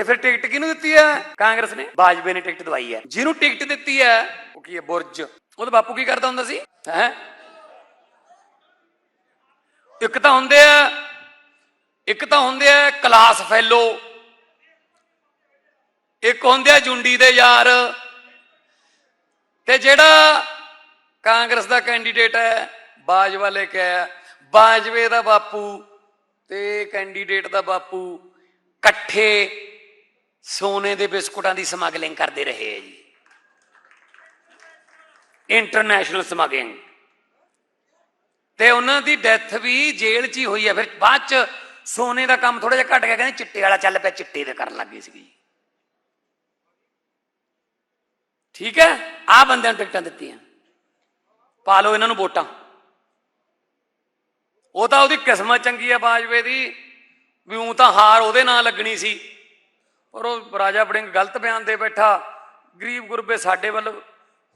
ਤੇ ਫਿਰ ਟਿਕਟ ਕਿਹਨੂੰ ਦਿੱਤੀ ਹੈ? ਕਾਂਗਰਸ ਨੇ। ਬਾਜਵੇ ਨੇ ਟਿਕਟ ਦਵਾਈ ਹੈ। ਜਿਹਨੂੰ ਟਿਕਟ ਦਿੱਤੀ ਹੈ, ਉਹ ਕੀ ਹੈ? ਬੁਰਜ। ਉਹਦਾ ਬਾਪੂ ਕੀ ਕਰਦਾ ਹੁੰਦਾ ਸੀ? ਹੈ? ਇੱਕ ਤਾਂ ਹੁੰਦੇ ਆ, ਇੱਕ ਤਾਂ ਹੁੰਦੇ ਆ ਕਲਾਸ ਫੈਲੋ। ਇੱਕ ਹੁੰਦੇ ਆ ਜੁੰਡੀ ਦੇ ਯਾਰ। ਤੇ ਜਿਹੜਾ ਕਾਂਗਰਸ ਦਾ ਕੈਂਡੀਡੇਟ ਹੈ, ਬਾਜਵਾ ਲੈ ਕੇ ਆਇਆ। ਬਾਜਵੇ ਦਾ ਬਾਪੂ ਤੇ ਕੈਂਡੀਡੇਟ ਦਾ ਬਾਪੂ ਇਕੱਠੇ ਸੋਨੇ ਦੇ ਬਿਸਕੁਟਾਂ ਦੀ ਸਮਗਲਿੰਗ ਕਰਦੇ ਰਹੇ ਹੈ ਜੀ। International smuggling. ਤੇ ਉਹਨਾਂ ਦੀ ਡੈਥ ਵੀ ਜੇਲ੍ਹ 'ਚ ਹੀ ਹੋਈ ਹੈ ਫਿਰ ਬਾਅਦ 'ਚ ਸੋਨੇ ਦਾ ਕੰਮ ਥੋੜਾ ਜਿਹਾ ਘਟ ਗਿਆ, ਕਹਿੰਦੇ ਚਿੱਟੇ ਵਾਲਾ ਚੱਲ ਪਿਆ, ਚਿੱਟੇ ਦੇ ਕਰਨ ਲੱਗ ਸੀਗੇ ਜੀ। ਠੀਕ ਹੈ? ਆ ਬੰਦਿਆਂ ਨੂੰ ਟਿਕਟਾਂ ਦਿੱਤੀਆਂ। ਪਾ ਲਓ ਇਹਨਾਂ ਨੂੰ ਵੋਟਾਂ। ਉਹ ਤਾਂ ਉਹਦੀ ਕਿਸਮਤ ਚੰਗੀ ਆ ਬਾਜਵੇ ਦੀ, ਵੀ ਉਹ ਤਾਂ ਹਾਰ ਉਹਦੇ ਨਾਲ ਲੱਗਣੀ ਸੀ। ਪਰ ਉਹ ਰਾਜਾ ਬੜਿੰਗ ਗਲਤ ਬਿਆਨ ਦੇ ਬੈਠਾ। ਗਰੀਬ ਗੁਰਬੇ ਸਾਡੇ ਵੱਲ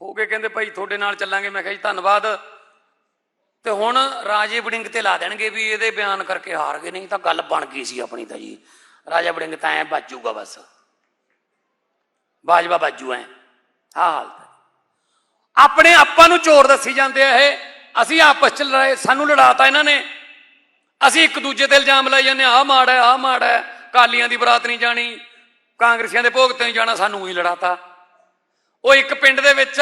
ਹੋ ਕੇ ਕਹਿੰਦੇ, ਭਾਈ, ਤੁਹਾਡੇ ਨਾਲ ਚੱਲਾਂਗੇ। ਮੈਂ ਕਿਹਾ ਜੀ, ਧੰਨਵਾਦ। ਤੇ ਹੁਣ ਰਾਜੇ ਬੜਿੰਗ ਤੇ ਲਾ ਦੇਣਗੇ ਵੀ ਇਹਦੇ ਬਿਆਨ ਕਰਕੇ ਹਾਰ ਗਏ। ਨਹੀਂ ਤਾਂ ਗੱਲ ਬਣ ਗਈ ਸੀ ਆਪਣੀ ਤਾਂ ਜੀ। ਰਾਜਾ ਬੜਿੰਗ ਤਾਂ ਐ ਬਾਜੂਗਾ ਬਸ। ਬਾਜਵਾ ਬਾਜੂ ਐ। ਹਾਂ ਹਾਲਤ ਆਪਣੇ ਆਪਾਂ ਨੂੰ ਚੋਰ ਦੱਸੀ ਜਾਂਦੇ ਆ ਇਹ। ਅਸੀਂ ਆਪਸ ਚ ਲੜਾਏ ਸਾਨੂੰ ਲੜਾਤਾ ਇਹਨਾਂ ਨੇ। ਅਸੀਂ ਇੱਕ ਦੂਜੇ ਤੇ ਇਲਜ਼ਾਮ ਲਾਈ ਜਾਂਦੇ ਆ ਮਾੜਾ ਹੈ, ਆਹ ਮਾੜਾ ਕਾਲੀਆਂ ਦੀ ਬਰਾਤ ਨਹੀਂ ਜਾਣੀ। ਕਾਂਗਰਸੀਆਂ ਦੇ ਭੋਗ ਤੇ ਨਹੀਂ ਜਾਣਾ, ਸਾਨੂੰ ਹੀ ਲੜਾਤਾ। ਉਹ ਇੱਕ ਪਿੰਡ ਦੇ ਵਿੱਚ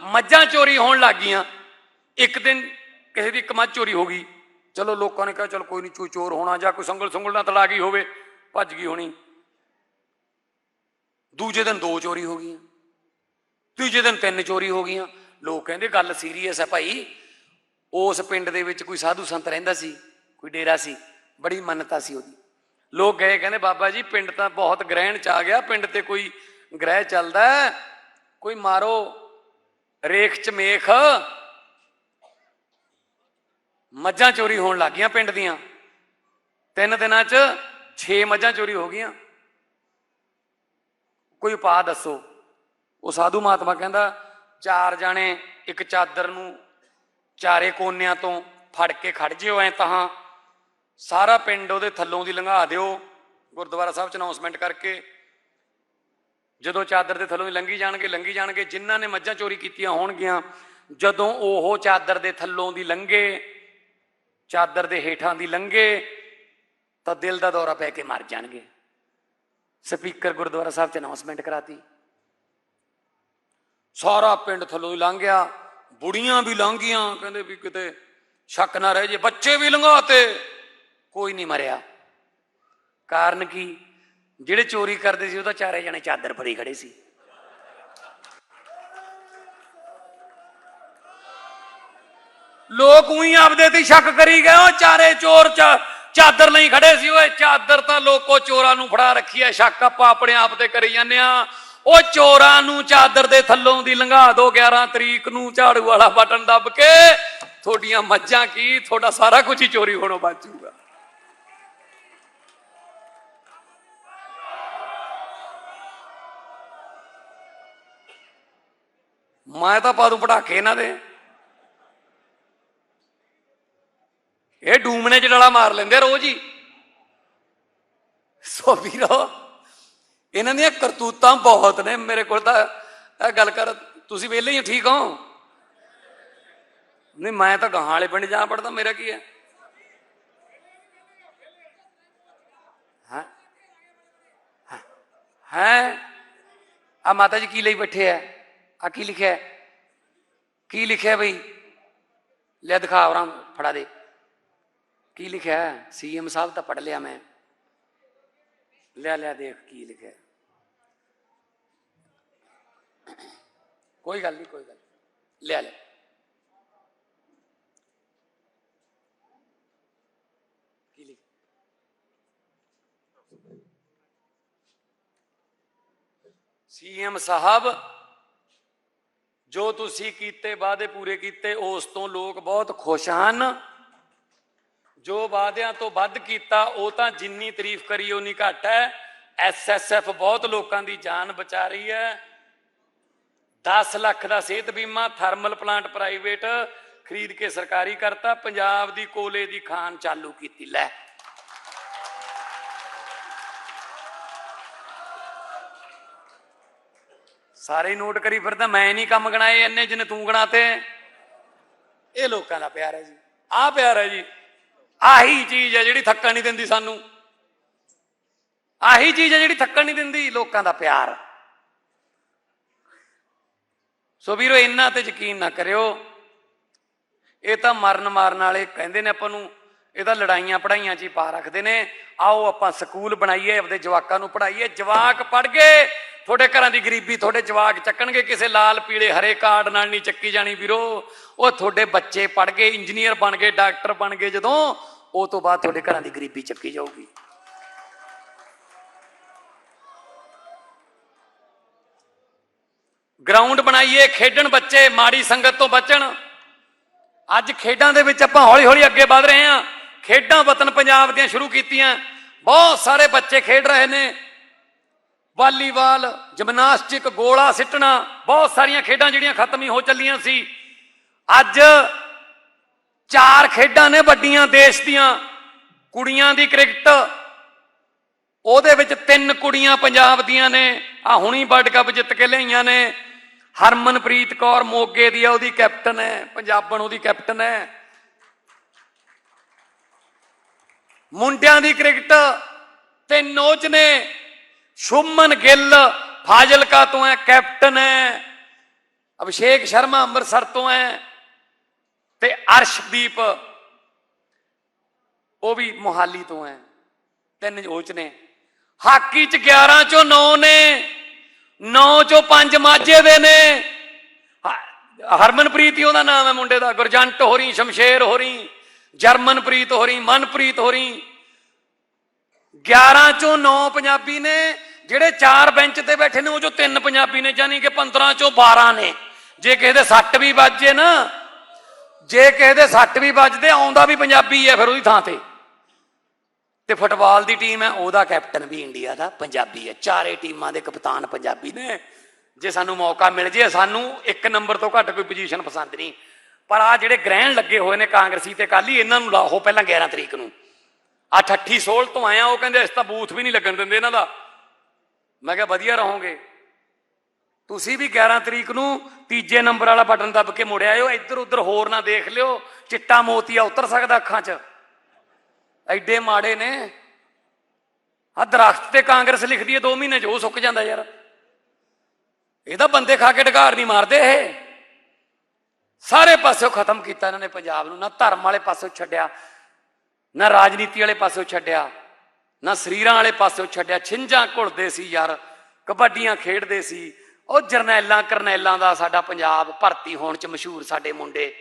ਮੱਝਾਂ ਚੋਰੀ ਹੋਣ ਲੱਗ ਗਈਆਂ। ਇੱਕ ਦਿਨ ਕਿਸੇ ਦੀ ਇੱਕ ਮੱਝ ਚੋਰੀ ਹੋ ਗਈ। ਚਲੋ ਲੋਕਾਂ ਨੇ ਕਿਹਾ, ਚਲ ਕੋਈ ਨਹੀਂ ਚੋ ਚੋਰ ਹੋਣਾ ਜਾਂ ਕੋਈ ਸੰਗਲ ਸੰਗਲ ਨਾਲ ਤੜਾ ਗਈ ਹੋਵੇ, ਭੱਜ ਗਈ ਹੋਣੀ। ਦੂਜੇ ਦਿਨ ਦੋ ਚੋਰੀ ਹੋ ਗਈਆਂ। ਤੀਜੇ ਦਿਨ ਤਿੰਨ ਚੋਰੀ ਹੋ ਗਈਆਂ। ਲੋਕ ਕਹਿੰਦੇ, ਗੱਲ ਸੀਰੀਅਸ ਹੈ ਭਾਈ। ਉਸ ਪਿੰਡ ਦੇ ਵਿੱਚ ਕੋਈ ਸਾਧੂ ਸੰਤ ਰਹਿੰਦਾ ਸੀ, ਕੋਈ ਡੇਰਾ ਸੀ, ਬੜੀ ਮੰਨਤਾ ਸੀ ਉਹਦੀ। ਲੋਕ ਗਏ, ਕਹਿੰਦੇ, ਬਾਬਾ ਜੀ, ਪਿੰਡ ਤਾਂ ਬਹੁਤ ਗ੍ਰਹਿਣ ਚ ਆ ਗਿਆ, ਪਿੰਡ ਤੇ ਕੋਈ ਗ੍ਰਹਿ ਚੱਲਦਾ ਕੋਈ ਮਾਰੋ ਰੇਖ ਚ ਮੇਖ। ਮੱਝਾਂ ਚੋਰੀ ਹੋਣ ਲੱਗ ਗਈਆਂ ਪਿੰਡ ਦੀਆਂ। ਤਿੰਨ ਦਿਨਾਂ ਚ 6 ਮੱਝਾਂ ਚੋਰੀ ਹੋ ਗਈਆਂ। ਕੋਈ ਉਪਾਅ ਦੱਸੋ। ਉਹ ਸਾਧੂ ਮਹਾਤਮਾ ਕਹਿੰਦਾ, ਚਾਰ ਜਾਣੇ ਇੱਕ ਚਾਦਰ ਨੂੰ ਚਾਰੇ ਕੋਨਿਆਂ ਤੋਂ ਫੜ ਕੇ ਖੜ ਜਿਓ, ਐ ਤਾਂ ਸਾਰਾ ਪਿੰਡ ਉਹਦੇ ਥੱਲੋਂ ਦੀ ਲੰਘਾ ਦਿਓ, ਗੁਰਦੁਆਰਾ ਸਾਹਿਬ ਚ ਅਨਾਉਂਸਮੈਂਟ ਕਰਕੇ। ਜਦੋਂ ਚਾਦਰ ਦੇ ਥੱਲੋਂ ਦੀ ਲੰਘੀ ਜਾਣਗੇ ਲੰਘੀ ਜਾਣਗੇ, ਜਿਨ੍ਹਾਂ ਨੇ ਮੱਝਾਂ ਚੋਰੀ ਕੀਤੀਆਂ ਹੋਣਗੀਆਂ, ਜਦੋਂ ਉਹ ਚਾਦਰ ਦੇ ਥੱਲੋਂ ਦੀ ਲੰਘੇ, ਚਾਦਰ ਦੇ ਹੇਠਾਂ ਦੀ ਲੰਘੇ, ਤਾਂ ਦਿਲ ਦਾ ਦੌਰਾ ਪੈ ਕੇ ਮਰ ਜਾਣਗੇ। ਸਪੀਕਰ ਗੁਰਦੁਆਰਾ ਸਾਹਿਬ ਚ ਅਨਾਉਂਸਮੈਂਟ ਕਰਾਤੀ। ਸਾਰਾ ਪਿੰਡ ਥੱਲੋਂ ਹੀ ਲੰਘ ਗਿਆ ਬੁੜੀਆਂ ਵੀ ਲੰਘ ਗਈਆਂ ਕਹਿੰਦੇ ਵੀ ਕਿਤੇ ਸ਼ੱਕ ਨਾ ਰਹਿ ਜੇ, ਬੱਚੇ ਵੀ ਲੰਘਾਤੇ। ਕੋਈ ਨਹੀਂ ਮਰਿਆ। ਕਾਰਨ ਕੀ? ਜਿਹੜੇ ਚੋਰੀ ਕਰਦੇ ਸੀ, ਉਹ ਤਾਂ ਚਾਰੇ ਜਣੇ ਚਾਦਰ ਫੜੀ ਖੜੇ ਸੀ। ਲੋਕ ਉਹੀ ਆਪਦੇ ਤੇ ਸ਼ੱਕ ਕਰੀ ਗਏ, ਉਹ ਚਾਰੇ ਚੋਰ ਚ ਚਾਦਰ ਲਈ ਖੜੇ ਸੀ। ਓਏ, ਚਾਦਰ ਤਾਂ ਲੋਕੋ ਚੋਰਾਂ ਨੂੰ ਫੜਾ ਰੱਖੀ ਐ, ਸ਼ੱਕ ਆਪਾਂ ਆਪਣੇ ਆਪ ਤੇ ਕਰੀ ਜਾਂਦੇ ਆ। ਉਹ ਚੋਰਾਂ ਨੂੰ ਚਾਦਰ ਦੇ ਥੱਲੋਂ ਦੀ ਲੰਘਾ ਦੋ 11 ਤਰੀਕ ਨੂੰ ਝਾੜੂ ਵਾਲਾ ਬਟਨ ਦੱਬ ਕੇ। ਤੁਹਾਡੀਆਂ ਮੱਝਾਂ ਕੀ? ਤੁਹਾਡਾ ਸਾਰਾ ਕੁਝ ਹੀ ਚੋਰੀ ਹੋਣੋਂ ਬਚੂਗਾ ਮੈਂ ਤਾਂ ਪਾ ਦੂੰ ਪਟਾਕੇ ਇਹਨਾਂ ਦੇ। ਇਹ ਡੂਮਣੇ ਚ ਡਲਾ ਮਾਰ ਲੈਂਦੇ ਰੋਜ਼ ਹੀ। ਸੋ ਵੀਰੋ, ਇਹਨਾਂ ਦੀਆਂ ਕਰਤੂਤਾਂ ਬਹੁਤ ਨੇ। ਮੇਰੇ ਕੋਲ ਤਾਂ ਇਹ ਗੱਲ ਕਰ, ਤੁਸੀਂ ਵਿਹਲੇ ਹੀ ਠੀਕ ਹੋ? ਨਹੀਂ, ਮੈਂ ਤਾਂ ਗਾਂ ਵਾਲੇ ਪਿੰਡ ਜਾ ਪੜਦਾ, ਮੇਰਾ ਕੀ ਹੈ? ਹਾਂ? ਹੈ? ਆ ਮਾਤਾ ਜੀ ਕੀ ਲਈ ਬੈਠੇ ਆ? ਆ ਕੀ ਲਿਖਿਆ ਹੈ? ਕੀ ਲਿਖਿਆ ਬਈ ਲੈ ਦਿਖਾ ਉਹਨਾਂ ਫੜਾ ਦੇ ਕੀ ਲਿਖਿਆ ਹੈ ਸੀਐਮ ਸਾਹਿਬ ਤਾਂ ਪੜ ਲਿਆ ਮੈਂ ਲਿਆ ਲਿਆ ਦੇਖ ਕੀ ਲਿਖਿਆ ਹੈ। ਕੋਈ ਗੱਲ ਨਹੀਂ ਕੋਈ ਗੱਲ ਨੀ। ਲਿਆ ਲੈ ਕੀ ਲਿਖ ਸੀਐਮ ਸਾਹਿਬ ਜੋ ਤੁਸੀਂ ਕੀਤੇ, ਵਾਅਦੇ ਪੂਰੇ ਕੀਤੇ, ਉਸ ਤੋਂ ਲੋਕ ਬਹੁਤ ਖੁਸ਼ ਹਨ। ਜੋ ਵਾਅਦਿਆਂ ਤੋਂ ਵੱਧ ਕੀਤਾ, ਉਹ ਤਾਂ ਜਿੰਨੀ ਤਾਰੀਫ ਕਰੀ ਉਨੀ ਘੱਟ ਹੈ। ਐਸਐਸਐਫ ਬਹੁਤ ਲੋਕਾਂ ਦੀ ਜਾਨ ਬਚਾ ਰਹੀ ਹੈ। 10 ਲੱਖ ਦਾ ਸਿਹਤ ਬੀਮਾ, ਥਰਮਲ ਪਲਾਂਟ ਪ੍ਰਾਈਵੇਟ, ਖਰੀਦ ਕੇ ਸਰਕਾਰੀ ਕਰਤਾ, ਪੰਜਾਬ ਦੀ ਕੋਲੇ ਦੀ ਖਾਨ ਚਾਲੂ ਕੀਤੀ, ਲੈ। ਸਾਰੇ ਨੋਟ ਕਰੀ ਫਿਰਦਾ, ਮੈਂ ਨਹੀਂ ਕੰਮ ਗਣਾਏ, ਇੰਨੇ ਜਿੰਨੇ ਤੂੰ ਗਣਾਤੇ। ਇਹ ਲੋਕਾਂ ਦਾ ਪਿਆਰ ਹੈ ਜੀ। ਆਹ ਪਿਆਰ ਹੈ ਜੀ। ਆਹੀ ਚੀਜ਼ ਹੈ ਜਿਹੜੀ ਥੱਕਣ ਨਹੀਂ ਦਿੰਦੀ ਸਾਨੂੰ। ਆਹੀ ਚੀਜ਼ ਹੈ ਜਿਹੜੀ ਥੱਕਣ ਨਹੀਂ ਦਿੰਦੀ, ਲੋਕਾਂ ਦਾ ਪਿਆਰ। ਸੋ ਵੀਰੋ, ਇੰਨਾ ਤੇ ਯਕੀਨ ਨਾ ਕਰਿਓ। ਇਹ ਤਾਂ ਮਰਨ ਮਾਰਨ ਵਾਲੇ ਕਹਿੰਦੇ ਨੇ ਆਪਾਂ ਨੂੰ, ਇਹ ਤਾਂ ਲੜਾਈਆਂ ਪੜਾਈਆਂ 'ਚ ਹੀ ਪਾ ਰੱਖਦੇ ਨੇ। ਆਓ ਆਪਾਂ ਸਕੂਲ ਬਣਾਈਏ, ਆਪਦੇ ਜਵਾਕਾਂ ਨੂੰ ਪੜਾਈਏ ਜਵਾਕ ਪੜ ਗਏ। ਤੁਹਾਡੇ ਘਰਾਂ ਦੀ ਗਰੀਬੀ ਤੁਹਾਡੇ ਜਵਾਕ ਚੱਕਣਗੇ ਕਿਸੇ ਲਾਲ ਪੀਲੇ ਹਰੇ ਕਾਰਡ ਨਾਲ ਨਹੀਂ ਚੱਕੀ ਜਾਣੀ ਵੀਰੋ। ਉਹ ਤੁਹਾਡੇ ਬੱਚੇ ਪੜ ਗਏ, ਇੰਜੀਨੀਅਰ ਬਣ ਗਏ, ਡਾਕਟਰ ਬਣ ਗਏ, ਜਦੋਂ ਉਹ ਤੋਂ ਬਾਅਦ ਤੁਹਾਡੇ ਘਰਾਂ ਦੀ ਗਰੀਬੀ ਚੱਕੀ ਜਾਊਗੀ। ਗਰਾਊਂਡ ਬਣਾਈਏ, ਖੇਡਣ ਬੱਚੇ, ਮਾੜੀ ਸੰਗਤ ਤੋਂ ਬਚਣ। ਅੱਜ ਖੇਡਾਂ ਦੇ ਵਿੱਚ ਆਪਾਂ ਹੌਲੀ-ਹੌਲੀ ਅੱਗੇ ਵਧ ਰਹੇ ਹਾਂ। ਖੇਡਾਂ ਵਤਨ ਪੰਜਾਬ ਦੀਆਂ ਸ਼ੁਰੂ ਕੀਤੀਆਂ। ਬਹੁਤ ਸਾਰੇ ਬੱਚੇ ਖੇਡ ਰਹੇ ਨੇ। ਵਾਲੀਬਾਲ, ਜਿਮਨਾਸਟਿਕ, ਗੋਲਾ ਸਿੱਟਣਾ, ਬਹੁਤ ਸਾਰੀਆਂ ਖੇਡਾਂ ਜਿਹੜੀਆਂ ਖਤਮ ਹੀ ਹੋ ਚੱਲੀਆਂ ਸੀ। ਅੱਜ ਚਾਰ ਖੇਡਾਂ ਨੇ ਵੱਡੀਆਂ ਦੇਸ਼ ਦੀਆਂ। ਕੁੜੀਆਂ ਦੀ ਕ੍ਰਿਕਟ, ਉਹਦੇ ਵਿੱਚ ਤਿੰਨ ਕੁੜੀਆਂ ਪੰਜਾਬ ਦੀਆਂ ਨੇ। ਆ ਹੁਣੀ ਵਰਲਡ ਕੱਪ ਜਿੱਤ ਕੇ ਲਿਆਈਆਂ ਨੇ। ਹਰਮਨਪ੍ਰੀਤ ਕੌਰ ਮੋਗੇ ਦੀ ਆ, ਉਹਦੀ ਕੈਪਟਨ ਹੈ। ਪੰਜਾਬਣ ਉਹਦੀ ਕੈਪਟਨ ਹੈ। ਮੁੰਡਿਆਂ ਦੀ ਕ੍ਰਿਕਟ ਤਿੰਨ ਉਹ 'ਚ ਨੇ। ਸ਼ੁਭਮਨ ਗਿੱਲ, ਫਾਜ਼ਿਲਕਾ ਤੋਂ ਹੈ ਕੈਪਟਨ ਹੈ ਅਭਿਸ਼ੇਕ ਸ਼ਰਮਾ ਅੰਮ੍ਰਿਤਸਰ ਤੋਂ ਹੈ ਤੇ ਅਰਸ਼ਦੀਪ, ਉਹ ਵੀ ਮੋਹਾਲੀ ਤੋਂ ਹੈ ਤਿੰਨ ਉਹ 'ਚ ਨੇ। ਹਾਕੀ 'ਚ 11 ਚੋਂ 9 ਨੇ 9 ਚੋਂ 5 ਮਾਝੇ ਦੇ ਨੇ। ਹਰਮਨਪ੍ਰੀਤ ਹੀ ਉਹਦਾ ਨਾਮ ਹੈ ਮੁੰਡੇ ਦਾ, ਗੁਰਜੰਟ ਹੋਰੀ, ਸ਼ਮਸ਼ੇਰ ਹੋਰੀ, ਜਰਮਨਪ੍ਰੀਤ ਹੋਰੀ, ਮਨਪ੍ਰੀਤ ਹੋਰੀ। 11 ਚੋਂ 9 ਪੰਜਾਬੀ ਨੇ ਜਿਹੜੇ ਚਾਰ ਬੈਂਚ ਤੇ ਬੈਠੇ ਨੇ, ਉਹ ਚੋਂ ਤਿੰਨ ਪੰਜਾਬੀ ਨੇ, ਯਾਨੀ ਕਿ 15 ਚੋਂ 12 ਨੇ। ਜੇ ਕਿਸੇ ਦੇ ਸੱਟ ਵੀ ਵੱਜੇ ਨਾ, ਜੇ ਕਿਸੇ ਦੇ ਸੱਟ ਵੀ ਵੱਜਦੇ, ਆਉਂਦਾ ਵੀ ਪੰਜਾਬੀ ਹੈ, ਫਿਰ ਉਹਦੀ ਥਾਂ ਤੇ। ਤੇ ਫੁੱਟਬਾਲ ਦੀ ਟੀਮ ਹੈ, ਉਹਦਾ ਕੈਪਟਨ ਵੀ ਇੰਡੀਆ ਦਾ ਪੰਜਾਬੀ ਹੈ। ਚਾਰੇ ਟੀਮਾਂ ਦੇ ਕਪਤਾਨ ਪੰਜਾਬੀ ਨੇ। ਜੇ ਸਾਨੂੰ ਮੌਕਾ ਮਿਲ ਜੇ, ਸਾਨੂੰ ਇੱਕ ਨੰਬਰ ਤੋਂ ਘੱਟ ਕੋਈ ਪੋਜੀਸ਼ਨ ਪਸੰਦ ਨਹੀਂ। ਪਰ ਆ ਜਿਹੜੇ ਗ੍ਰਹਿਣ ਲੱਗੇ ਹੋਏ ਨੇ ਕਾਂਗਰਸੀ ਤੇ ਕਾਲੀ ਇਹਨਾਂ ਨੂੰ ਲਾਹੋ ਪਹਿਲਾਂ 11 ਤਰੀਕ ਨੂੰ। ਆ 88 ਸੋਲ ਤੋਂ ਆਇਆ, ਉਹ ਕਹਿੰਦੇ ਇਸ ਤਾਂ ਬੂਥ ਵੀ ਨਹੀਂ ਲੱਗਣ ਦਿੰਦੇ ਇਹਨਾਂ ਦਾ। ਮੈਂ ਕਿਹਾ ਵਧੀਆ ਰਹੋਗੇ। ਤੁਸੀਂ ਵੀ 11 ਤਰੀਕ ਨੂੰ ਤੀਜੇ ਨੰਬਰ ਵਾਲਾ ਬਟਨ ਦੱਬ ਕੇ ਮੁੜ ਆਇਓ ਇੱਧਰ ਉੱਧਰ ਹੋਰ ਨਾ ਦੇਖ ਲਿਓ, ਚਿੱਟਾ ਮੋਤੀਆ ਉਤਰ ਸਕਦਾ ਅੱਖਾਂ 'ਚ। ਐਡੇ ਮਾੜੇ ਨੇ। ਆ ਦਰਖਤ ਤੇ ਕਾਂਗਰਸ ਲਿਖਦੀ ਹੈ 2 ਮਹੀਨੇ 'ਚ ਉਹ ਸੁੱਕ ਜਾਂਦਾ ਯਾਰ। ਇਹਦਾ ਬੰਦੇ ਖਾ ਕੇ ਢਕਾਰ ਨਹੀਂ ਮਾਰਦੇ ਇਹ। ਸਾਰੇ ਪਾਸਿਓਂ ਖਤਮ ਕੀਤਾ ਇਹਨਾਂ ਨੇ ਪੰਜਾਬ ਨੂੰ। ਨਾ ਧਰਮ ਵਾਲੇ ਪਾਸਿਓਂ ਛੱਡਿਆ, ਨਾ ਰਾਜਨੀਤੀ ਵਾਲੇ ਪਾਸਿਓਂ ਛੱਡਿਆ। ਨਾ ਸਰੀਰਾਂ ਵਾਲੇ ਪਾਸਿਓਂ ਛੱਡਿਆ, ਛਿੰਝਾਂ ਘੁਲਦੇ ਸੀ ਯਾਰ, ਕਬੱਡੀਆਂ ਖੇਡਦੇ ਸੀ। ਉਹ ਜਰਨੈਲਾਂ, ਕਰਨੈਲਾਂ ਦਾ ਸਾਡਾ ਪੰਜਾਬ ਭਰਤੀ ਹੋਣ ਚ ਮਸ਼ਹੂਰ ਸਾਡੇ ਮੁੰਡੇ,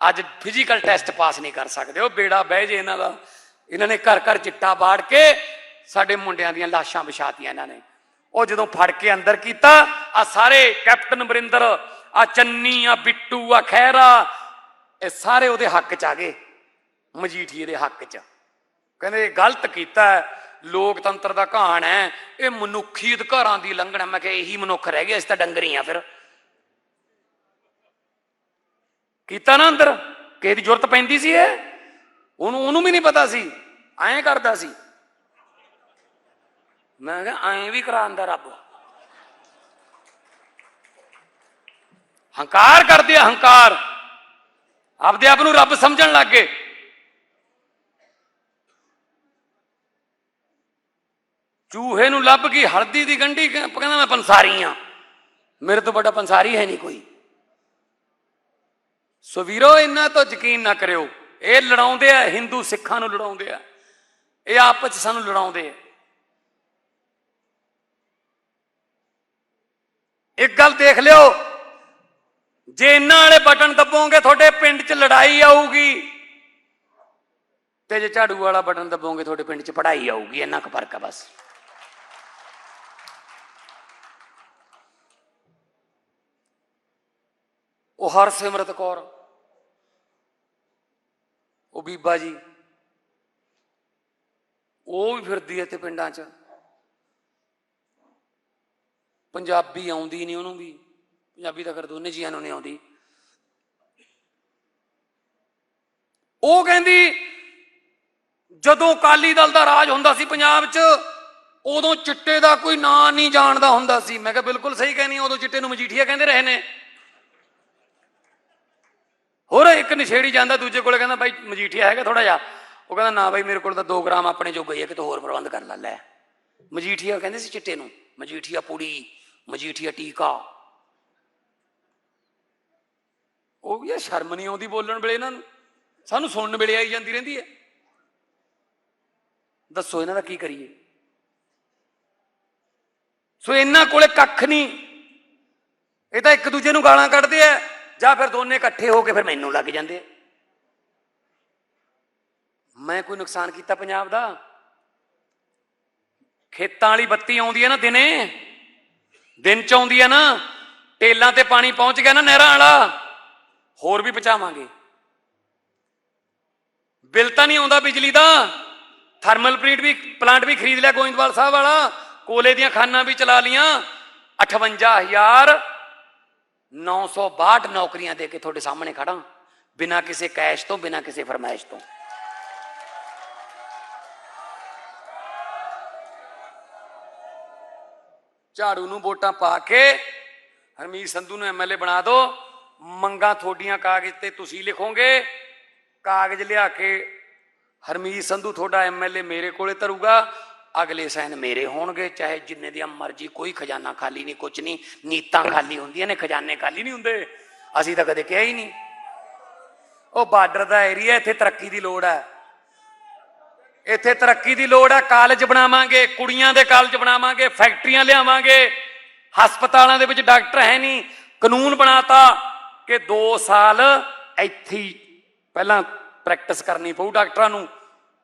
ਅੱਜ ਫਿਜ਼ੀਕਲ ਟੈਸਟ ਪਾਸ ਨਹੀਂ ਕਰ ਸਕਦੇ। ਉਹ ਬੇੜਾ ਬਹਿ ਜੇ ਇਹਨਾਂ ਦਾ, ਇਹਨਾਂ ਨੇ ਘਰ ਘਰ ਚਿੱਟਾ ਬਾੜ ਕੇ ਸਾਡੇ ਮੁੰਡਿਆਂ ਦੀਆਂ ਲਾਸ਼ਾਂ ਵਿਛਾਤੀਆਂ ਇਹਨਾਂ ਨੇ। ਉਹ ਜਦੋਂ ਫੜ ਕੇ ਅੰਦਰ ਕੀਤਾ, ਆ ਸਾਰੇ ਕੈਪਟਨ ਅਮਰਿੰਦਰ, ਆ ਚੰਨੀ, ਆ ਬਿੱਟੂ, ਆ ਖਹਿਰਾ, ਇਹ ਸਾਰੇ ਉਹਦੇ ਹੱਕ ਚ ਆ ਗਏ, ਮਜੀਠੀਏ ਦੇ ਹੱਕ ਚ। ਕਹਿੰਦੇ ਗਲਤ ਕੀਤਾ ਲੋਕਤੰਤਰ ਦਾ ਕਹਾਣ ਹੈ, ਇਹ ਮਨੁੱਖੀ ਅਧਿਕਾਰਾਂ ਦੀ ਲੰਘਣਾ ਮੈਂ ਕਿਹਾ ਇਹੀ ਮਨੁੱਖ ਰਹਿ ਗਏ, ਅਸੀਂ ਤਾਂ ਡੰਗਰੀ ਆ ਫਿਰ। ਕੀਤਾ ਨਾ ਅੰਦਰ? ਕਿਸੇ ਦੀ ਜ਼ਰੂਰਤ ਪੈਂਦੀ ਸੀ ਇਹ? ਉਹਨੂੰ ਉਹਨੂੰ ਵੀ ਨਹੀਂ ਪਤਾ ਸੀ। ਐਂ ਕਰਦਾ ਸੀ। ਮੈਂ ਕਿਹਾ ਐਂ ਵੀ ਕਰਾਂਦਾ ਰੱਬ। ਹੰਕਾਰ ਕਰਦੇ ਆ ਹੰਕਾਰ। ਆਪਦੇ ਆਪ ਨੂੰ ਰੱਬ ਸਮਝਣ ਲੱਗ ਗਏ। ਚੂਹੇ ਨੂੰ ਲੱਭ ਗਈ ਹਲਦੀ ਦੀ ਗੰਢੀ ਕਹਿੰਦਾ ਮੈਂ ਪੰਸਾਰੀ ਆ। ਮੇਰੇ ਤੋਂ ਵੱਡਾ ਪੰਸਾਰੀ ਹੈ ਨਹੀਂ ਕੋਈ। ਸੋ ਵੀਰੋ ਇਹਨਾਂ ਤੋਂ ਯਕੀਨ ਨਾ ਕਰਿਓ, ਇਹ ਲੜਾਉਂਦੇ ਆ, ਹਿੰਦੂ ਸਿੱਖਾਂ ਨੂੰ ਲੜਾਉਂਦੇ ਆ। ਇਹ ਆਪਸ ਚ ਸਾਨੂੰ ਲੜਾਉਂਦੇ ਆ। ਇੱਕ ਗੱਲ ਦੇਖ ਲਿਓ, ਜੇ ਇਹਨਾਂ ਵਾਲੇ ਬਟਨ ਦਬੋਗੇ, ਤੁਹਾਡੇ ਪਿੰਡ 'ਚ ਲੜਾਈ ਆਊਗੀ। ਤੇ ਜੇ ਝਾੜੂ ਵਾਲਾ ਬਟਨ ਦਬੋਗੇ, ਤੁਹਾਡੇ ਪਿੰਡ 'ਚ ਪੜਾਈ ਆਊਗੀ, ਇੰਨਾ ਕੁ ਫ਼ਰਕ ਆ ਬਸ। ਉਹ ਹਰਸਿਮਰਤ ਕੌਰ, ਉਹ ਬੀਬਾ ਜੀ, ਉਹ ਵੀ ਫਿਰਦੀ ਐ ਤੇ ਪਿੰਡਾਂ 'ਚ। ਪੰਜਾਬੀ ਆਉਂਦੀ ਨਹੀਂ ਉਹਨੂੰ ਵੀ, ਪੰਜਾਬੀ ਤਾਂ ਕਰ ਦੋਨੇ ਜੀਆਂ ਨੂੰ ਨਹੀਂ ਆਉਂਦੀ। ਉਹ ਕਹਿੰਦੀ, ਜਦੋਂ ਅਕਾਲੀ ਦਲ ਦਾ ਰਾਜ ਹੁੰਦਾ ਸੀ ਪੰਜਾਬ 'ਚ, ਉਦੋਂ ਚਿੱਟੇ ਦਾ ਕੋਈ ਨਾਂ ਨਹੀਂ ਜਾਣਦਾ ਹੁੰਦਾ ਸੀ। ਮੈਂ ਕਿਹਾ ਬਿਲਕੁਲ ਸਹੀ ਕਹਿੰਦੀ ਉਦੋਂ ਚਿੱਟੇ ਨੂੰ ਮਜੀਠੀਆ ਕਹਿੰਦੇ ਰਹੇ ਨੇ। ਹੋਰ ਇੱਕ ਨਸ਼ੇੜੀ ਜਾਂਦਾ, ਦੂਜੇ ਕੋਲੇ ਕਹਿੰਦਾ, ਬਾਈ ਮਜੀਠੀਆ ਹੈਗਾ ਥੋੜਾ ਜਿਹਾ। ਉਹ ਕਹਿੰਦਾ, ਨਾ ਬਾਈ, ਮੇਰੇ ਕੋਲ ਤਾਂ 2 ਗ੍ਰਾਮ ਆਪਣੇ ਜੋ ਗਈ ਹੈ ਕਿਤੇ ਹੋਰ ਪ੍ਰਬੰਧ ਕਰ ਲੈ ਲੈ। ਮਜੀਠੀਆ ਕਹਿੰਦੇ ਸੀ ਚਿੱਟੇ ਨੂੰ, ਮਜੀਠੀਆ ਪੁੜੀ, ਮਜੀਠੀਆ ਟੀਕਾ। ਉਹ ਵੀ ਇਹ ਸ਼ਰਮ ਨਹੀਂ ਆਉਂਦੀ ਬੋਲਣ ਵੇਲੇ ਇਹਨਾਂ ਨੂੰ। ਸਾਨੂੰ ਸੁਣਨ ਵੇਲੇ ਆਈ ਜਾਂਦੀ ਰਹਿੰਦੀ ਹੈ। ਦੱਸੋ ਇਹਨਾਂ ਦਾ ਕੀ ਕਰੀਏ? ਸੋ ਇਹਨਾਂ ਕੋਲੇ ਕੱਖ ਨਹੀਂ। ਇਹ ਤਾਂ ਇੱਕ ਦੂਜੇ ਨੂੰ ਗਾਲਾਂ ਕੱਢਦੇ ਆ। ਜਾਂ ਫਿਰ ਦੋਨੇ ਇਕੱਠੇ ਹੋ ਕੇ ਫਿਰ ਮੈਨੂੰ ਲੱਗ ਜਾਂਦੇ ਮੈਂ ਕੋਈ ਨੁਕਸਾਨ ਕੀਤਾ ਪੰਜਾਬ ਦਾ? ਖੇਤਾਂ ਵਾਲੀ ਬੱਤੀ ਆਉਂਦੀ ਹੈ ਨਾ ਦਿਨੇ। ਦਿਨ ਚ ਆਉਂਦੀ ਹੈ ਨਾ, ਟੇਲਾਂ ਤੇ ਪਾਣੀ ਪਹੁੰਚ ਗਿਆ ਨਾ ਨਹਿਰਾਂ ਵਾਲਾ। ਹੋਰ ਵੀ ਪਹੁੰਚਾਵਾਂਗੇ ਬਿੱਲ ਤਾਂ ਨਹੀਂ ਆਉਂਦਾ ਬਿਜਲੀ ਦਾ। ਥਰਮਲ ਪਲਾਂਟ ਵੀ ਪਲਾਂਟ ਵੀ ਖਰੀਦ ਲਿਆ ਗੋਇੰਦਵਾਲ ਸਾਹਿਬ ਵਾਲਾ। ਕੋਲੇ ਦੀਆਂ ਖਾਨਾਂ ਵੀ ਚਲਾ ਲੀਆਂ 58000 962 ਨੌਕਰੀਆਂ ਦੇ ਕੇ ਤੁਹਾਡੇ ਸਾਹਮਣੇ ਖੜਾ ਬਿਨਾਂ ਕਿਸੇ ਕੈਸ਼ ਤੋਂ ਬਿਨਾਂ ਕਿਸੇ ਫਰਮਾਇਸ਼ ਤੋਂ ਝਾੜੂ ਨੂੰ ਵੋਟਾਂ ਪਾ ਕੇ ਹਰਮੀਤ ਸੰਧੂ ਨੂੰ ਐਮਐਲਏ ਬਣਾ ਦਿਓ ਮੰਗਾਂ ਤੁਹਾਡੀਆਂ ਕਾਗਜ਼ ਤੇ ਤੁਸੀਂ ਲਿਖੋਗੇ ਕਾਗਜ਼ ਲਿਆ ਕੇ ਹਰਮੀਤ ਸੰਧੂ ਤੁਹਾਡਾ ਐਮਐਲਏ ਮੇਰੇ ਕੋਲੇ ਧਰੂਗਾ ਅਗਲੇ ਸੈਨ ਮੇਰੇ ਹੋਣਗੇ, ਚਾਹੇ ਜਿੰਨੇ ਦੀਆਂ ਮਰਜ਼ੀ, ਕੋਈ ਖਜ਼ਾਨਾ ਖਾਲੀ ਨਹੀਂ ਕੁਝ ਨਹੀਂ, ਨੀਤਾਂ ਖਾਲੀ ਹੁੰਦੀਆਂ ਨੇ, ਖਜ਼ਾਨੇ ਖਾਲੀ ਨਹੀਂ ਹੁੰਦੇ। ਅਸੀਂ ਤਾਂ ਕਦੇ ਕਿਹਾ ਹੀ ਨਹੀਂ। ਉਹ ਬਾਰਡਰ ਦਾ ਏਰੀਆ ਇੱਥੇ ਤਰੱਕੀ ਦੀ ਲੋੜ ਹੈ। ਇੱਥੇ ਤਰੱਕੀ ਦੀ ਲੋੜ ਹੈ, ਕਾਲਜ ਬਣਾਵਾਂਗੇ, ਕੁੜੀਆਂ ਦੇ ਕਾਲਜ ਬਣਾਵਾਂਗੇ, ਫੈਕਟਰੀਆਂ ਲਿਆਵਾਂਗੇ। ਹਸਪਤਾਲਾਂ ਦੇ ਵਿੱਚ ਡਾਕਟਰ ਹੈ ਨਹੀਂ। ਕਾਨੂੰਨ ਬਣਾਤਾ ਕਿ 2 ਸਾਲ ਇੱਥੇ ਪਹਿਲਾਂ ਪ੍ਰੈਕਟਿਸ ਕਰਨੀ ਪਊ ਡਾਕਟਰਾਂ ਨੂੰ।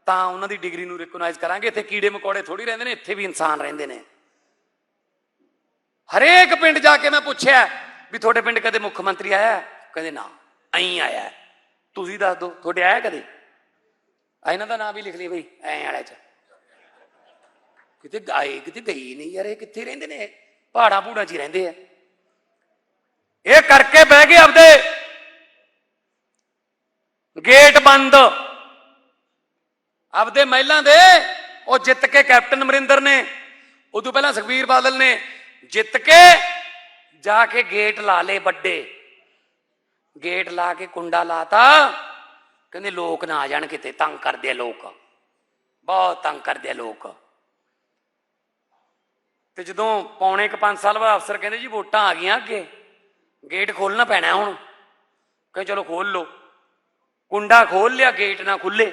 ਤਾਂ ਉਹਨਾਂ ਦੀ ਡਿਗਰੀ ਨੂੰ ਰਿਕਗਨਾਈਜ਼ ਕਰਾਂਗੇ। ਇੱਥੇ ਕੀੜੇ ਮਕੌੜੇ ਥੋੜੀ ਰਹਿੰਦੇ ਨੇ, ਇੱਥੇ ਵੀ ਇਨਸਾਨ ਰਹਿੰਦੇ ਨੇ। ਹਰੇਕ ਪਿੰਡ ਜਾ ਕੇ ਮੈਂ ਪੁੱਛਿਆ ਵੀ ਤੁਹਾਡੇ ਪਿੰਡ ਕਦੇ ਮੁੱਖ ਮੰਤਰੀ ਆਇਆ? ਕਹਿੰਦੇ, ਨਾ, ਐਂ ਆਇਆ। ਤੁਸੀਂ ਦੱਸ ਦਿਓ, ਤੁਹਾਡੇ ਆਇਆ ਕਦੇ? ਆ ਇਹਨਾਂ ਦਾ ਨਾਮ ਵੀ ਲਿਖ ਲਈ ਬਈ, ਐਂ ਵਾਲੇ ਚ। ਕਿਤੇ ਗਾਏ ਕਿਤੇ ਗਈ ਨਹੀਂ ਯਾਰ, ਇਹ ਕਿੱਥੇ ਰਹਿੰਦੇ ਨੇ? ਪਹਾੜਾਂ ਪੂੜਾਂ 'ਚ ਹੀ ਰਹਿੰਦੇ ਆ। ਇਹ ਕਰਕੇ ਬਹਿ ਗਏ ਆਪਦੇ। ਗੇਟ ਬੰਦ। ਆਪਦੇ ਮਹਿਲਾਂ ਦੇ, ਉਹ ਜਿੱਤ ਕੇ ਕੈਪਟਨ ਅਮਰਿੰਦਰ ਨੇ, ਉਦੋਂ ਪਹਿਲਾਂ ਸੁਖਬੀਰ ਬਾਦਲ ਨੇ ਜਿੱਤ ਕੇ ਜਾ ਕੇ ਗੇਟ ਲਾ ਲੇ ਵੱਡੇ। ਗੇਟ ਲਾ ਕੇ ਕੁੰਡਾ ਲਾਤਾ, ਕਹਿੰਦੇ ਲੋਕ ਨਾ ਆ ਜਾਣ ਕਿਤੇ, ਤੰਗ ਕਰਦੇ ਆ ਲੋਕ। ਬਹੁਤ ਤੰਗ ਕਰਦੇ ਆ ਲੋਕ। ਤੇ ਜਦੋਂ ਪੌਣੇ ਇੱਕ 5 ਸਾਲ ਬਾਅਦ ਅਫਸਰ ਕਹਿੰਦੇ ਜੀ ਵੋਟਾਂ ਆ ਗਈਆਂ ਅੱਗੇ, ਗੇਟ ਖੋਲਣਾ ਪੈਣਾ ਹੁਣ। ਕਹਿੰਦੇ ਚਲੋ ਖੋਲ ਲੋ ਕੁੰਡਾ ਖੋਲ ਲਿਆ, ਗੇਟ ਨਾ ਖੁੱਲੇ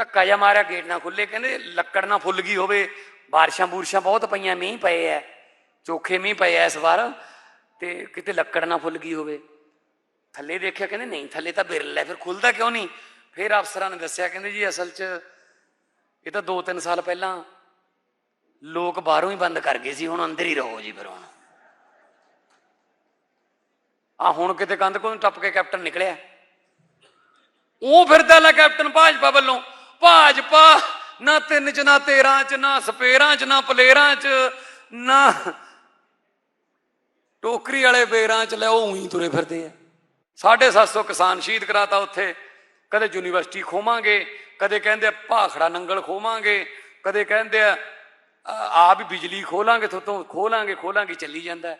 ਧੱਕਾ ਜਿਹਾ ਮਾਰਿਆ, ਗੇਟ ਨਾ ਖੁੱਲੇ ਕਹਿੰਦੇ ਲੱਕੜ ਨਾ ਫੁੱਲ ਗਈ ਹੋਵੇ। ਬਾਰਿਸ਼ਾਂ ਬੂਰਸ਼ਾਂ ਬਹੁਤ ਪਈਆਂ, ਮੀਂਹ ਪਏ ਐ, ਚੋਖੇ ਮੀਂਹ ਪਏ ਐ ਇਸ ਵਾਰ, ਤੇ ਕਿਤੇ ਲੱਕੜ ਨਾ ਫੁੱਲ ਗਈ ਹੋਵੇ। ਥੱਲੇ ਦੇਖਿਆ, ਕਹਿੰਦੇ ਨਹੀਂ, ਥੱਲੇ ਤਾਂ ਬਿਰਲ ਹੈ ਫਿਰ ਖੁੱਲਦਾ ਕਿਉਂ ਨਹੀਂ? ਫਿਰ ਅਫਸਰਾਂ ਨੇ ਦੱਸਿਆ, ਕਹਿੰਦੇ ਜੀ ਅਸਲ 'ਚ ਇਹ ਤਾਂ 2-3 ਸਾਲ ਪਹਿਲਾਂ ਲੋਕ ਬਾਹਰੋਂ ਹੀ ਬੰਦ ਕਰ ਗਏ ਸੀ, ਹੁਣ ਅੰਦਰ ਹੀ ਰਹੋ ਜੀ ਫਿਰ ਹੁਣ। ਆ ਹੁਣ ਕਿਤੇ ਕੰਧ ਕੋਲ ਟੱਪ ਕੇ ਕੈਪਟਨ ਨਿਕਲਿਆ। ਉਹ ਫਿਰਦਾ ਲੈ ਕੈਪਟਨ ਭਾਜਪਾ ਵੱਲੋਂ। ਭਾਜਪਾ, ਨਾ ਤਿੰਨ ਚ, ਨਾ 13 ਚ, ਨਾ ਸਪੇਰਾਂ ਚ, ਨਾ ਪਲੇਰਾਂ ਚ, ਨਾ ਟੋਕਰੀ ਵਾਲੇ ਬੇਰਾਂ ਚ ਲੈ ਉਹ ਉਹੀ ਤੁਰੇ ਫਿਰਦੇ ਆ। 750 ਕਿਸਾਨ ਸ਼ਹੀਦ ਕਰਾਤਾ ਉੱਥੇ। ਕਦੇ ਯੂਨੀਵਰਸਿਟੀ ਖੋਵਾਂਗੇ, ਕਦੇ ਕਹਿੰਦੇ ਆ ਭਾਖੜਾ ਨੰਗਲ ਖੋਵਾਂਗੇ, ਕਦੇ ਕਹਿੰਦੇ ਆ ਆ ਵੀ ਬਿਜਲੀ ਖੋਲਾਂਗੇ ਤੋਂ ਖੋਲਾਂਗੇ ਖੋਲਾਂਗੇ, ਚੱਲੀ ਜਾਂਦਾ।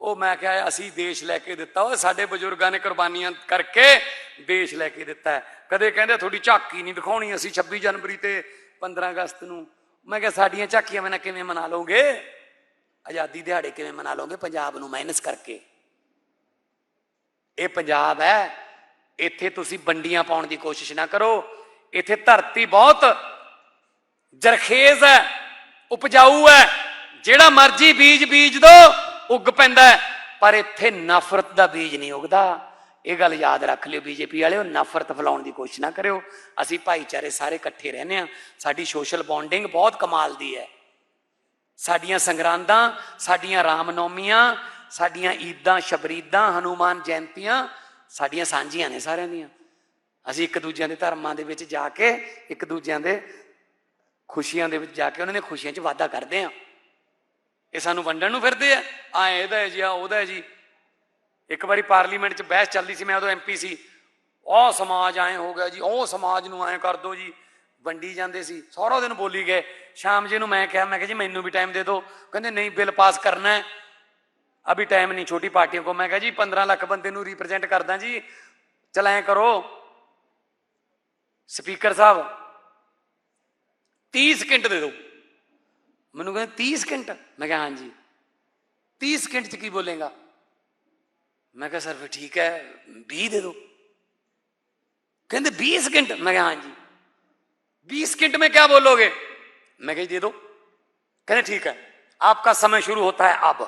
ਉਹ ਮੈਂ ਕਿਹਾ, ਅਸੀਂ ਦੇਸ਼ ਲੈ ਕੇ ਦਿੱਤਾ ਉਹ ਸਾਡੇ ਬਜ਼ੁਰਗਾਂ ਨੇ ਕੁਰਬਾਨੀਆਂ ਕਰਕੇ ਦੇਸ਼ ਲੈ ਕੇ ਦਿੱਤਾ ਕਦੇ ਕਹਿੰਦੇ, ਤੁਹਾਡੀ ਝਾਕੀ ਨਹੀਂ ਦਿਖਾਉਣੀ ਅਸੀਂ 26 ਜਨਵਰੀ ਤੇ 15 ਅਗਸਤ ਨੂੰ। ਮੈਂ ਕਿਹਾ, ਸਾਡੀਆਂ ਝਾਕੀਆਂ ਮੈਨਾਂ ਕਿਵੇਂ ਮਨਾ ਲਓਗੇ? ਆਜ਼ਾਦੀ ਦਿਹਾੜੇ ਕਿਵੇਂ ਮਨਾ ਲਓਗੇ? ਪੰਜਾਬ ਨੂੰ ਮਾਈਨਸ ਕਰਕੇ। ਇਹ ਪੰਜਾਬ ਹੈ। ਇੱਥੇ ਤੁਸੀਂ ਵੰਡੀਆਂ ਪਾਉਣ ਦੀ ਕੋਸ਼ਿਸ਼ ਨਾ ਕਰੋ। ਇੱਥੇ ਧਰਤੀ ਬਹੁਤ ਜਰਖੇਜ਼ ਹੈ, ਉਪਜਾਊ ਹੈ। ਜਿਹੜਾ ਮਰਜ਼ੀ ਬੀਜ ਬੀਜ ਦੋ। ਉੱਗ ਪੈਂਦਾ ਪਰ ਇੱਥੇ ਨਫ਼ਰਤ ਦਾ ਬੀਜ ਨਹੀਂ ਉੱਗਦਾ। ਇਹ ਗੱਲ ਯਾਦ ਰੱਖ ਲਿਓ ਬੀਜੇਪੀ ਵਾਲਿਓ, ਨਫ਼ਰਤ ਫੈਲਾਉਣ ਦੀ ਕੋਸ਼ਿਸ਼ ਨਾ ਕਰਿਓ। ਅਸੀਂ ਭਾਈਚਾਰੇ ਸਾਰੇ ਇਕੱਠੇ ਰਹਿੰਦੇ ਆ ਸਾਡੀ ਸੋਸ਼ਲ ਬੌਂਡਿੰਗ ਬਹੁਤ ਕਮਾਲ ਦੀ ਹੈ। ਸਾਡੀਆਂ ਸੰਗਰਾਂਦਾਂ, ਸਾਡੀਆਂ ਰਾਮਨੌਮੀਆਂ, ਸਾਡੀਆਂ ਈਦਾਂ, ਸ਼ਬਰੀਦਾਂ, ਹਨੂਮਾਨ ਜਯੰਤੀਆਂ ਸਾਡੀਆਂ ਸਾਂਝੀਆਂ ਨੇ ਸਾਰਿਆਂ ਦੀਆਂ। ਅਸੀਂ ਇੱਕ ਦੂਜਿਆਂ ਦੇ ਧਰਮਾਂ ਦੇ ਵਿੱਚ ਜਾ ਕੇ, ਇੱਕ ਦੂਜਿਆਂ ਦੇ ਖੁਸ਼ੀਆਂ ਦੇ ਵਿੱਚ ਜਾ ਕੇ, ਉਹਨਾਂ ਦੀਆਂ ਖੁਸ਼ੀਆਂ 'ਚ ਵਾਧਾ ਕਰਦੇ ਆ ਇਹ ਸਾਨੂੰ ਵੰਡਣ ਨੂੰ ਫਿਰਦੇ ਆ। ਆ ਇਹਦਾ ਹੈ ਜੀ ਆ ਉਹਦਾ ਹੈ ਜੀ। ਇੱਕ ਵਾਰੀ ਪਾਰਲੀਮੈਂਟ 'ਚ ਬਹਿਸ ਚੱਲਦੀ ਸੀ, ਮੈਂ ਉਦੋਂ ਐਮਪੀ ਸੀ। ਉਹ ਸਮਾਜ ਐਂ ਹੋ ਗਿਆ ਜੀ, ਉਹ ਸਮਾਜ ਨੂੰ ਐਂ ਕਰ ਦੋ ਜੀ। ਵੰਡੀ ਜਾਂਦੇ ਸੀ। ਸਾਰਾ ਦਿਨ ਬੋਲੀ ਗਏ। ਸ਼ਾਮ ਜੀ ਨੂੰ ਮੈਂ ਕਿਹਾ ਮੈਂ ਕਿਹਾ ਜੀ ਮੈਨੂੰ ਵੀ ਟਾਈਮ ਦੇ ਦਿਓ। ਕਹਿੰਦੇ, ਨਹੀਂ, ਬਿੱਲ ਪਾਸ ਕਰਨਾ ਹੈ। ਅਭੀ ਟਾਈਮ ਨਹੀਂ, ਛੋਟੀ ਪਾਰਟੀਆਂ ਕੋ। ਮੈਂ ਕਿਹਾ ਜੀ 15 ਲੱਖ ਬੰਦੇ ਨੂੰ ਰਿਪਰੈਜ਼ੈਂਟ ਕਰਦਾ ਜੀ। ਚਲ ਐਂ ਕਰੋ। ਸਪੀਕਰ ਸਾਹਿਬ 30 ਸਕਿੰਟ ਦੇ ਦਿਓ। ਮੈਨੂੰ ਕਹਿੰਦੇ 30 ਸਕਿੰਟ ਮੈਂ ਕਿਹਾ ਹਾਂਜੀ 30 ਸਕਿੰਟ ਚ ਕੀ ਬੋਲੇਗਾ ਮੈਂ ਕਿਹਾ ਸਰ ਫਿਰ ਠੀਕ ਹੈ 20 ਦੇ ਦਿਓ ਕਹਿੰਦੇ 20 ਸਕਿੰਟ ਮੈਂ ਕਿਹਾ ਹਾਂਜੀ 20 सेकंड में क्या बोलोगे मैं कही दे दो कहते ठीक है आपका समय शुरू होता है अब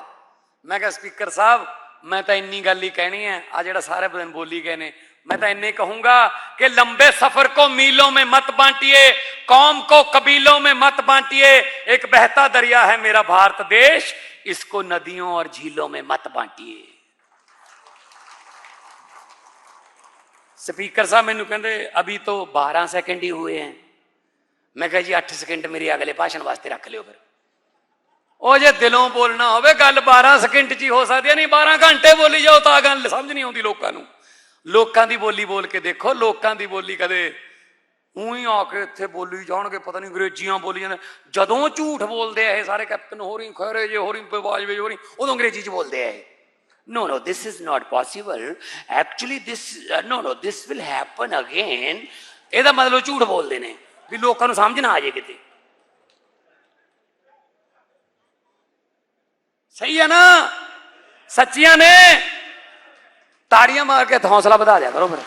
ਮੈਂ ਕਿਹਾ ਸਪੀਕਰ ਸਾਹਿਬ ਮੈਂ ਤਾਂ ਇੰਨੀ ਗੱਲ ਹੀ ਕਹਿਣੀ ਹੈ ਆ ਜਿਹੜਾ ਸਾਰੇ ਦਿਨ ਬੋਲੀ ਗਏ ਨੇ मैं तो इन्हें कहूंगा कि लंबे सफर को मीलों में मत बांटिए कौम को कबीलों में मत बांटिए एक बहता दरिया है मेरा भारत देश इसको नदियों और झीलों में मत बांटिए स्पीकर साहब मैनू कहते अभी तो 12 सेकंड ही हुए हैं ਮੈਂ ਕਿਹਾ ਜੀ 8 ਸਕਿੰਟ ਮੇਰੇ ਅਗਲੇ ਭਾਸ਼ਣ ਵਾਸਤੇ ਰੱਖ ਲਿਓ ਫਿਰ ਉਹ ਜੇ ਦਿਲੋਂ ਬੋਲਣਾ ਹੋਵੇ ਗੱਲ 12 ਸਕਿੰਟ 'ਚ ਹੀ ਹੋ ਸਕਦੀ ਹੈ ਨਹੀਂ 12 ਘੰਟੇ ਬੋਲੀ ਜਾਓ ਤਾਂ ਗੱਲ ਸਮਝ ਨਹੀਂ ਆਉਂਦੀ ਲੋਕਾਂ ਨੂੰ ਲੋਕਾਂ ਦੀ ਬੋਲੀ ਬੋਲ ਕੇ ਦੇਖੋ ਲੋਕਾਂ ਦੀ ਬੋਲੀ ਕਦੇ ਉਹੀ ਆ ਕੇ ਇੱਥੇ ਬੋਲੀ ਜਾਣਗੇ ਪਤਾ ਨਹੀਂ ਅੰਗਰੇਜ਼ੀਆਂ ਬੋਲੀਆਂ ਜਾਂਦੇ ਜਦੋਂ ਝੂਠ ਬੋਲਦੇ ਆ ਇਹ ਸਾਰੇ ਕੈਪਟਨ ਹੋਰੀ ਖੈਰੇ ਜੇ ਹੋਰੀ ਬਾਜਵੇ ਹੋਰੀ ਉਦੋਂ ਅੰਗਰੇਜ਼ੀ 'ਚ ਬੋਲਦੇ ਆ ਇਹ। No no this is not possible. Actually this uh, no no this will happen again. ਇਹਦਾ ਮਤਲਬ ਝੂਠ ਬੋਲਦੇ ਨੇ ਵੀ ਲੋਕਾਂ ਨੂੰ ਸਮਝ ਨਾ ਆ ਜੇ ਕਿਤੇ। ਸਹੀ ਹੈ ਨਾ? ਸੱਚੀਆਂ ਨੇ? ਤਾੜੀਆਂ ਮਾਰ ਕੇ ਹੌਸਲਾ ਵਧਾ ਦਿਆ ਕਰੋ ਫਿਰ।